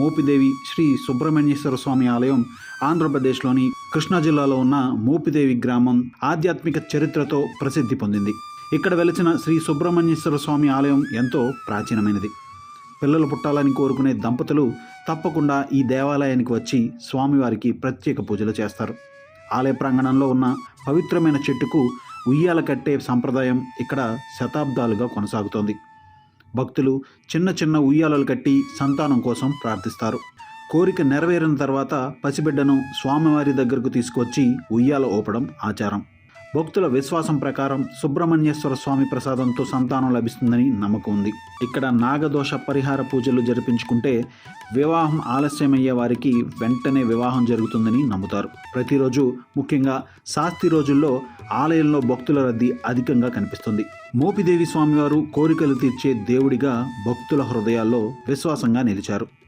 మోపిదేవి శ్రీ సుబ్రహ్మణ్యేశ్వర స్వామి ఆలయం ఆంధ్రప్రదేశ్లోని కృష్ణా జిల్లాలో ఉన్న మోపిదేవి గ్రామం ఆధ్యాత్మిక చరిత్రతో ప్రసిద్ధి పొందింది. ఇక్కడ వెలిచిన శ్రీ సుబ్రహ్మణ్యేశ్వర స్వామి ఆలయం ఎంతో ప్రాచీనమైనది. పిల్లలు పుట్టాలని కోరుకునే దంపతులు తప్పకుండా ఈ దేవాలయానికి వచ్చి స్వామివారికి ప్రత్యేక పూజలు చేస్తారు. ఆలయ ప్రాంగణంలో ఉన్న పవిత్రమైన చెట్టుకు ఉయ్యాల కట్టే సంప్రదాయం ఇక్కడ శతాబ్దాలుగా కొనసాగుతోంది. భక్తులు చిన్న చిన్న ఉయ్యాలలు కట్టి సంతానం కోసం ప్రార్థిస్తారు. కోరిక నెరవేరిన తర్వాత పసిబిడ్డను స్వామివారి దగ్గరకు తీసుకొచ్చి ఉయ్యాల ఓపడం ఆచారం. భక్తుల విశ్వాసం ప్రకారం సుబ్రహ్మణ్యేశ్వర స్వామి ప్రసాదంతో సంతానం లభిస్తుందని నమ్మకం ఉంది. ఇక్కడ నాగదోష పరిహార పూజలు జరిపించుకుంటే వివాహం ఆలస్యమయ్యే వారికి వెంటనే వివాహం జరుగుతుందని నమ్ముతారు. ప్రతిరోజు ముఖ్యంగా శాస్తి రోజుల్లో ఆలయంలో భక్తుల రద్దీ అధికంగా కనిపిస్తుంది. మోపిదేవి స్వామివారు కోరికలు తీర్చే దేవుడిగా భక్తుల హృదయాల్లో విశ్వాసంగా నిలిచారు.